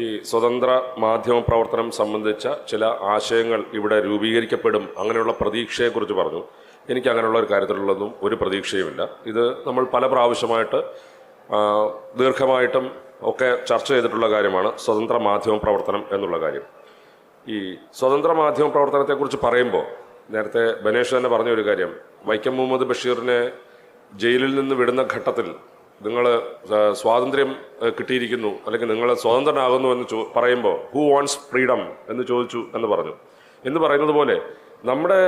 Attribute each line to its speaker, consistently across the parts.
Speaker 1: ഈ സ്വതന്ത്ര മാധ്യമ പ്രവർത്തനം സംബന്ധിച്ച ചില ആശയങ്ങൾ ഇവിടെ രൂപീകരിക്കപ്പെടും അങ്ങനെയുള്ള പ്രതീക്ഷയെക്കുറിച്ച് പറഞ്ഞു. എനിക്ക് അങ്ങനെയുള്ള ഒരു കാര്യത്തിലുള്ളതും ഒരു പ്രതീക്ഷയുമില്ല. ഇത് നമ്മൾ പല പ്രാവശ്യമായിട്ട് ദീർഘമായിട്ടും ഒക്കെ ചർച്ച ചെയ്തിട്ടുള്ള കാര്യമാണ് സ്വതന്ത്ര മാധ്യമ പ്രവർത്തനം എന്നുള്ള കാര്യം. ഈ സ്വതന്ത്ര മാധ്യമ പ്രവർത്തനത്തെക്കുറിച്ച് പറയുമ്പോൾ നേരത്തെ ബനേഷ് തന്നെ പറഞ്ഞ ഒരു കാര്യം വൈക്കം മുഹമ്മദ് ബഷീറിനെ ജയിലിൽ നിന്ന് വിടുന്ന ഘട്ടത്തിൽ നിങ്ങൾ സ്വാതന്ത്ര്യം കിട്ടിയിരിക്കുന്നു അല്ലെങ്കിൽ നിങ്ങൾ സ്വതന്ത്രനാകുന്നു എന്ന് ചോ പറയുമ്പോൾ ഹൂ വാണ്ട്സ് ഫ്രീഡം എന്ന് ചോദിച്ചു എന്ന് പറഞ്ഞു. എന്ന് പറയുന്നത് പോലെ നമ്മുടെ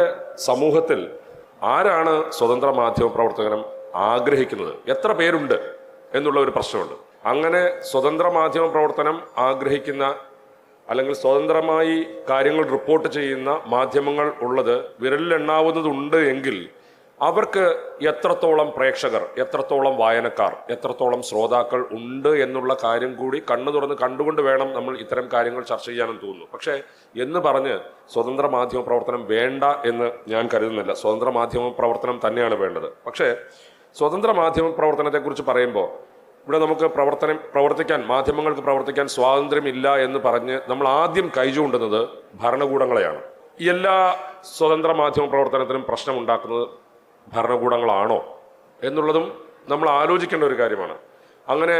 Speaker 1: സമൂഹത്തിൽ ആരാണ് സ്വതന്ത്ര മാധ്യമ പ്രവർത്തനം ആഗ്രഹിക്കുന്നത്? എത്ര പേരുണ്ട് എന്നുള്ള ഒരു പ്രശ്നമുണ്ട്. അങ്ങനെ സ്വതന്ത്ര മാധ്യമ പ്രവർത്തനം ആഗ്രഹിക്കുന്ന അല്ലെങ്കിൽ സ്വതന്ത്രമായി കാര്യങ്ങൾ റിപ്പോർട്ട് ചെയ്യുന്ന മാധ്യമങ്ങൾ ഉള്ളത് വിരലിലെണ്ണാവുന്നതുണ്ട് എങ്കിൽ അവർക്ക് എത്രത്തോളം പ്രേക്ഷകർ എത്രത്തോളം വായനക്കാർ എത്രത്തോളം ശ്രോതാക്കൾ ഉണ്ട് എന്നുള്ള കാര്യം കൂടി കണ്ണു തുറന്ന് കണ്ടുകൊണ്ട് വേണം നമ്മൾ ഇത്തരം കാര്യങ്ങൾ ചർച്ച ചെയ്യാനും തോന്നുന്നു. പക്ഷേ എന്ന് പറഞ്ഞ് സ്വതന്ത്ര മാധ്യമ പ്രവർത്തനം വേണ്ട എന്ന് ഞാൻ കരുതുന്നില്ല. സ്വതന്ത്ര മാധ്യമ പ്രവർത്തനം തന്നെയാണ് വേണ്ടത്. പക്ഷേ സ്വതന്ത്ര മാധ്യമ പ്രവർത്തനത്തെക്കുറിച്ച് പറയുമ്പോൾ ഇവിടെ നമുക്ക് പ്രവർത്തനം പ്രവർത്തിക്കാൻ മാധ്യമങ്ങൾക്ക് പ്രവർത്തിക്കാൻ സ്വാതന്ത്ര്യമില്ല എന്ന് പറഞ്ഞ് നമ്മൾ ആദ്യം കൈചൂണ്ടുന്നത് ഭരണകൂടങ്ങളെയാണ്. എല്ലാ സ്വതന്ത്ര മാധ്യമ പ്രവർത്തനത്തിനും പ്രശ്നമുണ്ടാക്കുന്നത് ഭരണകൂടങ്ങളാണോ എന്നുള്ളതും നമ്മൾ ആലോചിക്കേണ്ട ഒരു കാര്യമാണ്. അങ്ങനെ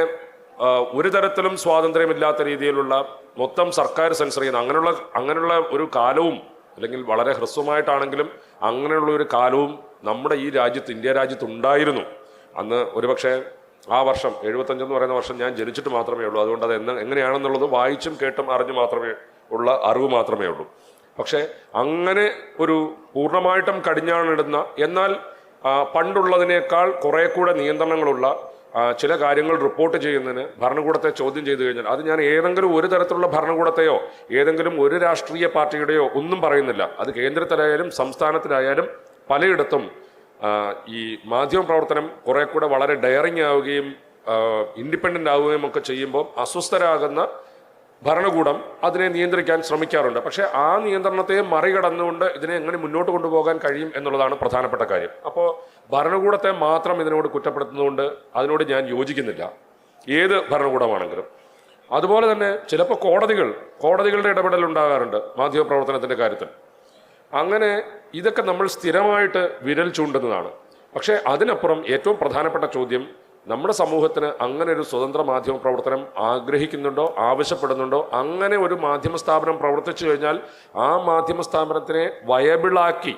Speaker 1: ഒരു തരത്തിലും സ്വാതന്ത്ര്യമില്ലാത്ത രീതിയിലുള്ള മൊത്തം സർക്കാർ സെൻസർ ചെയ്യുന്ന അങ്ങനെയുള്ള അങ്ങനെയുള്ള ഒരു കാലവും അല്ലെങ്കിൽ വളരെ ഹ്രസ്വമായിട്ടാണെങ്കിലും അങ്ങനെയുള്ള ഒരു കാലവും നമ്മുടെ ഈ രാജ്യത്ത് ഇന്ത്യ രാജ്യത്ത് ഉണ്ടായിരുന്നു. അന്ന് ഒരുപക്ഷെ ആ വർഷം എഴുപത്തഞ്ചെന്ന് പറയുന്ന വർഷം ഞാൻ ജനിച്ചിട്ട് മാത്രമേ ഉള്ളൂ. അതുകൊണ്ട് അത് എന്ന് എങ്ങനെയാണെന്നുള്ളത് വായിച്ചും കേട്ടും അറിഞ്ഞു മാത്രമേ ഉള്ള അറിവ് മാത്രമേ ഉള്ളൂ. പക്ഷേ അങ്ങനെ ഒരു പൂർണമായിട്ടും കടിഞ്ഞാണിടുന്ന എന്നാൽ പണ്ടുള്ളതിനേക്കാൾ കുറെ കൂടെ നിയന്ത്രണങ്ങളുള്ള ചില കാര്യങ്ങൾ റിപ്പോർട്ട് ചെയ്യുന്നതിന് ഭരണകൂടത്തെ ചോദ്യം ചെയ്തു കഴിഞ്ഞാൽ അത് ഞാൻ ഏതെങ്കിലും ഒരു തരത്തിലുള്ള ഭരണകൂടത്തെയോ ഏതെങ്കിലും ഒരു രാഷ്ട്രീയ പാർട്ടിയുടെയോ ഒന്നും പറയുന്നില്ല. അത് കേന്ദ്രത്തിലായാലും സംസ്ഥാനത്തിലായാലും പലയിടത്തും ഈ മാധ്യമ പ്രവർത്തനം കുറെ കൂടെ വളരെ ഡയറിങ് ആവുകയും ഇൻഡിപെൻഡന്റ് ആവുകയും ഒക്കെ ചെയ്യുമ്പോൾ അസ്വസ്ഥരാകുന്ന ഭരണകൂടം അതിനെ നിയന്ത്രിക്കാൻ ശ്രമിക്കാറുണ്ട്. പക്ഷേ ആ നിയന്ത്രണത്തെ മറികടന്നുകൊണ്ട് ഇതിനെ എങ്ങനെ മുന്നോട്ട് കൊണ്ടുപോകാൻ കഴിയും എന്നുള്ളതാണ് പ്രധാനപ്പെട്ട കാര്യം. അപ്പോൾ ഭരണകൂടത്തെ മാത്രം ഇതിനോട് കുറ്റപ്പെടുത്തുന്നതുകൊണ്ട് അതിനോട് ഞാൻ യോജിക്കുന്നില്ല. ഏത് ഭരണകൂടമാണെങ്കിലും. അതുപോലെ തന്നെ ചിലപ്പോൾ കോടതികൾ കോടതികളുടെ ഇടപെടൽ ഉണ്ടാകാറുണ്ട് മാധ്യമപ്രവർത്തനത്തിന്റെ കാര്യത്തിൽ. അങ്ങനെ ഇതൊക്കെ നമ്മൾ സ്ഥിരമായിട്ട് വിരൽ ചൂണ്ടുന്നതാണ്. പക്ഷേ അതിനപ്പുറം ഏറ്റവും പ്രധാനപ്പെട്ട ചോദ്യം നമ്മുടെ സമൂഹത്തിന് അങ്ങനെ ഒരു സ്വതന്ത്ര മാധ്യമ പ്രവർത്തനം ആഗ്രഹിക്കുന്നുണ്ടോ ആവശ്യപ്പെടുന്നുണ്ടോ അങ്ങനെ ഒരു മാധ്യമ സ്ഥാപനം പ്രവർത്തിച്ചു കഴിഞ്ഞാൽ ആ മാധ്യമ സ്ഥാപനത്തിനെ വയബിളാക്കി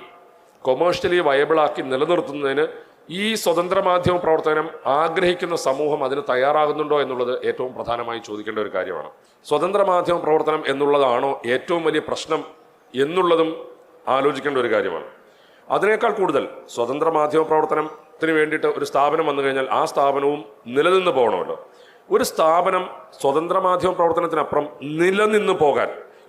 Speaker 1: കൊമേഴ്ഷ്യലി വയബിളാക്കി നിലനിർത്തുന്നതിന് ഈ സ്വതന്ത്ര മാധ്യമ പ്രവർത്തനം ആഗ്രഹിക്കുന്ന സമൂഹം അതിന് തയ്യാറാകുന്നുണ്ടോ എന്നുള്ളത് ഏറ്റവും പ്രധാനമായി ചോദിക്കേണ്ട ഒരു കാര്യമാണ്. സ്വതന്ത്ര മാധ്യമ പ്രവർത്തനം എന്നുള്ളതാണോ ഏറ്റവും വലിയ പ്രശ്നം എന്നുള്ളതും ആലോചിക്കേണ്ട ഒരു കാര്യമാണ്. അതിനേക്കാൾ കൂടുതൽ സ്വതന്ത്ര മാധ്യമ പ്രവർത്തനത്തിന് വേണ്ടിയിട്ട് ഒരു സ്ഥാപനം വന്നു കഴിഞ്ഞാൽ ആ സ്ഥാപനവും നിലനിന്ന് പോകണമല്ലോ. ഒരു സ്ഥാപനം സ്വതന്ത്ര മാധ്യമ പ്രവർത്തനത്തിനപ്പുറം നിലനിന്ന് പോകാൻ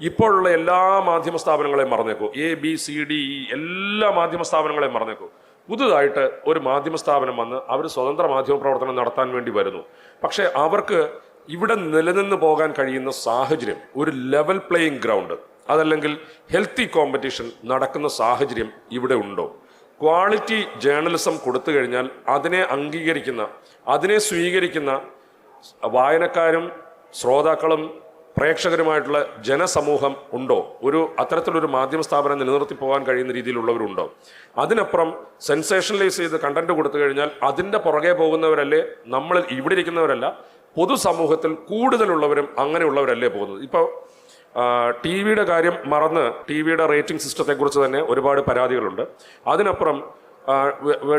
Speaker 1: ഇപ്പോഴുള്ള എല്ലാ മാധ്യമ സ്ഥാപനങ്ങളെയും മറന്നേക്കൂ. A B C D E എല്ലാ മാധ്യമ സ്ഥാപനങ്ങളെയും മറന്നേക്കൂ. പുതുതായിട്ട് ഒരു മാധ്യമ സ്ഥാപനം വന്ന് അവർ സ്വതന്ത്ര മാധ്യമ പ്രവർത്തനം നടത്താൻ വേണ്ടി വരുന്നു. പക്ഷേ അവർക്ക് ഇവിടെ നിലനിന്ന് പോകാൻ കഴിയുന്ന സാഹചര്യം ഒരു ലെവൽ പ്ലേയിങ് ഗ്രൗണ്ട് അതല്ലെങ്കിൽ ഹെൽത്തി കോമ്പറ്റീഷൻ നടക്കുന്ന സാഹചര്യം ഇവിടെ ഉണ്ടോ? ക്വാളിറ്റി ജേർണലിസം കൊടുത്തു കഴിഞ്ഞാൽ അതിനെ അംഗീകരിക്കുന്ന അതിനെ സ്വീകരിക്കുന്ന വായനക്കാരും ശ്രോതാക്കളും പ്രേക്ഷകരുമായിട്ടുള്ള ജനസമൂഹം ഉണ്ടോ? ഒരു അത്തരത്തിലൊരു മാധ്യമ സ്ഥാപനം നിലനിർത്തി പോകാൻ കഴിയുന്ന രീതിയിലുള്ളവരുണ്ടോ? അതിനപ്പുറം സെൻസേഷനലൈസ് ചെയ്ത് കണ്ടന്റ് കൊടുത്തു കഴിഞ്ഞാൽ അതിന്റെ പുറകെ പോകുന്നവരല്ലേ നമ്മൾ ഇവിടെ ഇരിക്കുന്നവരല്ല പൊതുസമൂഹത്തിൽ കൂടുതലുള്ളവരും അങ്ങനെയുള്ളവരല്ലേ പോകുന്നത്? ഇപ്പോൾ ടി വിയുടെ കാര്യം മറന്ന് ടി വിയുടെ റേറ്റിംഗ് സിസ്റ്റത്തെക്കുറിച്ച് തന്നെ ഒരുപാട് പരാതികളുണ്ട്. അതിനപ്പുറം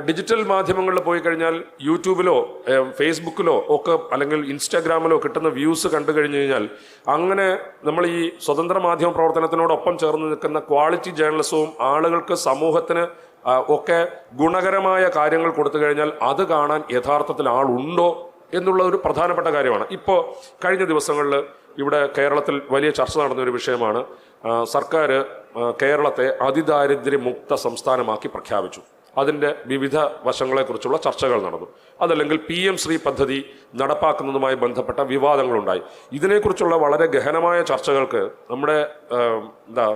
Speaker 1: ഡിജിറ്റൽ മാധ്യമങ്ങളിൽ പോയി കഴിഞ്ഞാൽ യൂട്യൂബിലോ ഫേസ്ബുക്കിലോ ഒക്കെ അല്ലെങ്കിൽ ഇൻസ്റ്റാഗ്രാമിലോ കിട്ടുന്ന വ്യൂസ് കണ്ടു കഴിഞ്ഞു കഴിഞ്ഞാൽ അങ്ങനെ നമ്മൾ ഈ സ്വതന്ത്ര മാധ്യമ പ്രവർത്തനത്തിനോടൊപ്പം ചേർന്ന് നിൽക്കുന്ന ക്വാളിറ്റി ജേർണലിസവും ആളുകൾക്ക് സമൂഹത്തിന് ഒക്കെ ഗുണകരമായ കാര്യങ്ങൾ കൊടുത്തു കഴിഞ്ഞാൽ അത് കാണാൻ യഥാർത്ഥത്തിൽ ആളുണ്ടോ എന്നുള്ള ഒരു പ്രധാനപ്പെട്ട കാര്യമാണ്. ഇപ്പോൾ കഴിഞ്ഞ ദിവസങ്ങളിൽ ഇവിടെ കേരളത്തിൽ വലിയ ചർച്ച നടന്ന ഒരു വിഷയമാണ് സർക്കാർ കേരളത്തെ അതിദാരിദ്ര്യമുക്ത സംസ്ഥാനമാക്കി പ്രഖ്യാപിച്ചു. അതിന്റെ വിവിധ വശങ്ങളെക്കുറിച്ചുള്ള ചർച്ചകൾ നടന്നു. അതല്ലെങ്കിൽ പി എം ശ്രീ പദ്ധതി നടപ്പാക്കുന്നതുമായി ബന്ധപ്പെട്ട വിവാദങ്ങളുണ്ടായി. ഇതിനെക്കുറിച്ചുള്ള വളരെ ഗഹനമായ ചർച്ചകൾക്ക് നമ്മുടെ എന്താ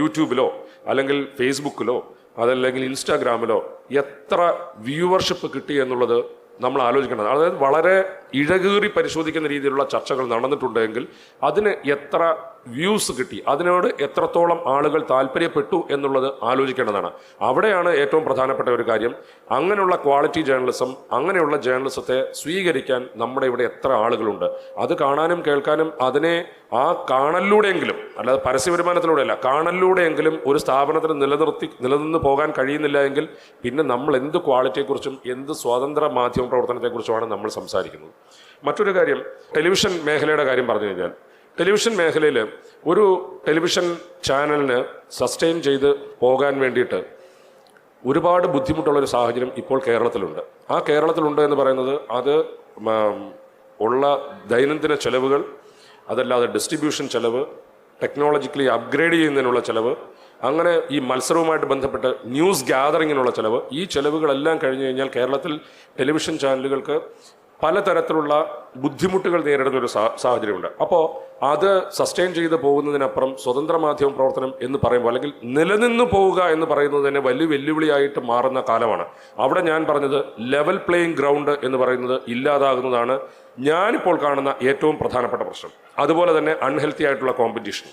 Speaker 1: യൂട്യൂബിലോ അല്ലെങ്കിൽ ഫേസ്ബുക്കിലോ അതല്ലെങ്കിൽ ഇൻസ്റ്റാഗ്രാമിലോ എത്ര വ്യൂവർഷിപ്പ് കിട്ടി എന്നുള്ളത് നമ്മൾ ആലോചിക്കേണ്ടത്. അതായത് വളരെ ഇഴകീറി പരിശോധിക്കുന്ന രീതിയിലുള്ള ചർച്ചകൾ നടന്നിട്ടുണ്ടെങ്കിൽ അതിന് എത്ര വ്യൂസ് കിട്ടി. അതിനോട് എത്രത്തോളം ആളുകൾ താല്പര്യപ്പെട്ടു എന്നുള്ളത് ആലോചിക്കേണ്ടതാണ്. അവിടെയാണ് ഏറ്റവും പ്രധാനപ്പെട്ട ഒരു കാര്യം. അങ്ങനെയുള്ള ക്വാളിറ്റി ജേർണലിസം അങ്ങനെയുള്ള ജേർണലിസത്തെ സ്വീകരിക്കാൻ നമ്മുടെ ഇവിടെ എത്ര ആളുകളുണ്ട്. അത് കാണാനും കേൾക്കാനും അതിനെ ആ കാണലിലൂടെയെങ്കിലും അല്ലാതെ പരസ്യ വരുമാനത്തിലൂടെയല്ല കാണലിലൂടെയെങ്കിലും ഒരു സ്ഥാപനത്തിന് നിലനിർത്തി നിലനിന്ന് പോകാൻ കഴിയുന്നില്ല എങ്കിൽ പിന്നെ നമ്മൾ എന്ത് ക്വാളിറ്റിയെക്കുറിച്ചും എന്ത് സ്വതന്ത്ര മാധ്യമ പ്രവർത്തനത്തെക്കുറിച്ചുമാണ് നമ്മൾ സംസാരിക്കുന്നത്. മറ്റൊരു കാര്യം ടെലിവിഷൻ മേഖലയുടെ കാര്യം പറഞ്ഞു കഴിഞ്ഞാൽ ടെലിവിഷൻ മേഖലയിൽ ഒരു ടെലിവിഷൻ ചാനലിന് സസ്റ്റെയിൻ ചെയ്ത് പോകാൻ വേണ്ടിയിട്ട് ഒരുപാട് ബുദ്ധിമുട്ടുള്ളൊരു സാഹചര്യം ഇപ്പോൾ കേരളത്തിലുണ്ട്. ആ കേരളത്തിലുണ്ട് എന്ന് പറയുന്നത് അത് ഉള്ള ദൈനംദിന ചെലവുകൾ അതല്ലാതെ ഡിസ്ട്രിബ്യൂഷൻ ചെലവ് ടെക്നോളജിക്കലി അപ്ഗ്രേഡ് ചെയ്യുന്നതിനുള്ള ചെലവ് അങ്ങനെ ഈ മത്സരവുമായിട്ട് ബന്ധപ്പെട്ട് ന്യൂസ് ഗ്യാതറിങ്ങിനുള്ള ചെലവ് ഈ ചെലവുകളെല്ലാം കഴിഞ്ഞു കഴിഞ്ഞാൽ കേരളത്തിൽ ടെലിവിഷൻ ചാനലുകൾക്ക് പലതരത്തിലുള്ള ബുദ്ധിമുട്ടുകൾ നേരിടുന്ന ഒരു സാഹചര്യമുണ്ട്. അപ്പോൾ അത് സസ്റ്റെയിൻ ചെയ്ത് പോകുന്നതിനപ്പുറം സ്വതന്ത്ര മാധ്യമ പ്രവർത്തനം എന്ന് പറയുമ്പോൾ അല്ലെങ്കിൽ നിലനിന്ന് പോവുക എന്ന് പറയുന്നത് തന്നെ വലിയ വെല്ലുവിളിയായിട്ട് മാറുന്ന കാലമാണ്. അവിടെ ഞാൻ പറഞ്ഞത് ലെവൽ പ്ലേയിങ് ഗ്രൗണ്ട് എന്ന് പറയുന്നത് ഇല്ലാതാകുന്നതാണ് ഞാനിപ്പോൾ കാണുന്ന ഏറ്റവും പ്രധാനപ്പെട്ട പ്രശ്നം. അതുപോലെ തന്നെ അൺഹെൽത്തി ആയിട്ടുള്ള കോമ്പറ്റീഷൻ.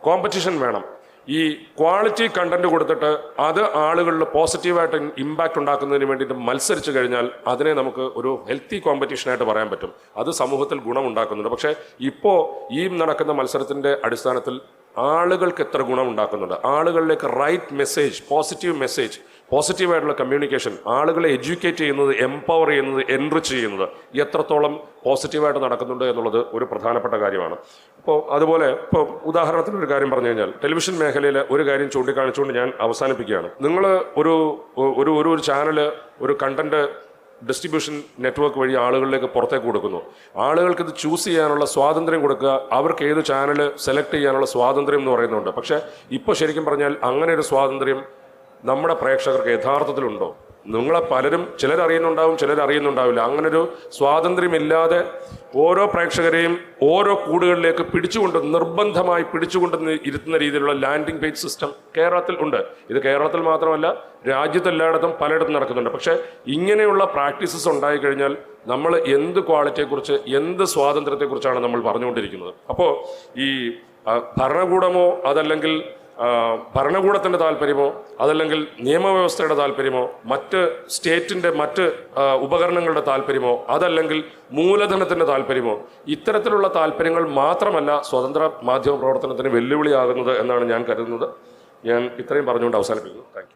Speaker 1: കോമ്പറ്റീഷൻ വേണം. ഈ ക്വാളിറ്റി കണ്ടന്റ് കൊടുത്തിട്ട് അത് ആളുകളിൽ പോസിറ്റീവായിട്ട് ഇമ്പാക്റ്റ് ഉണ്ടാക്കുന്നതിന് വേണ്ടിയിട്ട് മത്സരിച്ചു കഴിഞ്ഞാൽ അതിനെ നമുക്ക് ഒരു ഹെൽത്തി കോമ്പറ്റീഷനായിട്ട് പറയാൻ പറ്റും. അത് സമൂഹത്തിൽ ഗുണമുണ്ടാക്കുന്നുണ്ട്. പക്ഷേ ഇപ്പോൾ ഈ നടക്കുന്ന മത്സരത്തിന്റെ അടിസ്ഥാനത്തിൽ ആളുകൾക്ക് എത്ര ഗുണമുണ്ടാക്കുന്നുണ്ട്? ആളുകളിലേക്ക് റൈറ്റ് മെസ്സേജ് പോസിറ്റീവ് മെസ്സേജ് പോസിറ്റീവായിട്ടുള്ള കമ്മ്യൂണിക്കേഷൻ ആളുകളെ എഡ്യൂക്കേറ്റ് ചെയ്യുന്നത് എംപവർ ചെയ്യുന്നത് എൻറിച്ച് ചെയ്യുന്നത് എത്രത്തോളം പോസിറ്റീവായിട്ട് നടക്കുന്നുണ്ട് എന്നുള്ളത് ഒരു പ്രധാനപ്പെട്ട കാര്യമാണ്. ഇപ്പോൾ അതുപോലെ ഇപ്പോൾ ഉദാഹരണത്തിന് ഒരു കാര്യം പറഞ്ഞു കഴിഞ്ഞാൽ ടെലിവിഷൻ മേഖലയിൽ ഒരു കാര്യം ചൂണ്ടിക്കാണിച്ചുകൊണ്ട് ഞാൻ അവസാനിപ്പിക്കുകയാണ്. നിങ്ങൾ ഒരു ഒരു ഒരു ഒരു ചാനൽ ഒരു കണ്ടന്റ് ഡിസ്ട്രിബ്യൂഷൻ നെറ്റ്വർക്ക് വഴി ആളുകളിലേക്ക് പുറത്തേക്ക് കൊടുക്കുന്നു. ആളുകൾക്ക് ഇത് ചൂസ് ചെയ്യാനുള്ള സ്വാതന്ത്ര്യം കൊടുക്കുക അവർക്ക് ഏത് ചാനൽ സെലക്ട് ചെയ്യാനുള്ള സ്വാതന്ത്ര്യം എന്ന് പറയുന്നുണ്ട്. പക്ഷേ ഇപ്പോൾ ശരിക്കും പറഞ്ഞാൽ അങ്ങനെ ഒരു സ്വാതന്ത്ര്യം നമ്മുടെ പ്രേക്ഷകർക്ക് യഥാർത്ഥത്തിലുണ്ടോ? നിങ്ങളെ പലരും ചിലരറിയുന്നുണ്ടാവും ചിലരറിയുന്നുണ്ടാവില്ല. അങ്ങനൊരു സ്വാതന്ത്ര്യമില്ലാതെ ഓരോ പ്രേക്ഷകരെയും ഓരോ കൂടുകളിലേക്ക് പിടിച്ചുകൊണ്ട് നിർബന്ധമായി പിടിച്ചുകൊണ്ട് ഇരുത്തുന്ന രീതിയിലുള്ള ലാൻഡിംഗ് പേജ് സിസ്റ്റം കേരളത്തിൽ ഉണ്ട്. ഇത് കേരളത്തിൽ മാത്രമല്ല രാജ്യത്തെല്ലായിടത്തും പലയിടത്തും നടക്കുന്നുണ്ട്. പക്ഷേ ഇങ്ങനെയുള്ള പ്രാക്ടീസസ് ഉണ്ടായിക്കഴിഞ്ഞാൽ നമ്മൾ എന്ത് ക്വാളിറ്റിയെക്കുറിച്ച് എന്ത് സ്വാതന്ത്ര്യത്തെക്കുറിച്ചാണ് നമ്മൾ പറഞ്ഞുകൊണ്ടിരിക്കുന്നത്? അപ്പോൾ ഈ ഭരണകൂടമോ അതല്ലെങ്കിൽ ഭരണകൂടത്തിന്റെ താല്പര്യമോ അതല്ലെങ്കിൽ നിയമവ്യവസ്ഥയുടെ താല്പര്യമോ മറ്റ് സ്റ്റേറ്റിന്റെ മറ്റ് ഉപകരണങ്ങളുടെ താല്പര്യമോ അതല്ലെങ്കിൽ മൂലധനത്തിന്റെ താല്പര്യമോ ഇത്തരത്തിലുള്ള താല്പര്യങ്ങൾ മാത്രമല്ല സ്വതന്ത്ര മാധ്യമ പ്രവർത്തനത്തിന് വെല്ലുവിളിയാകുന്നത് എന്നാണ് ഞാൻ കരുതുന്നത്. ഞാൻ ഇത്രയും പറഞ്ഞുകൊണ്ട് അവസാനിപ്പിക്കുന്നു. താങ്ക്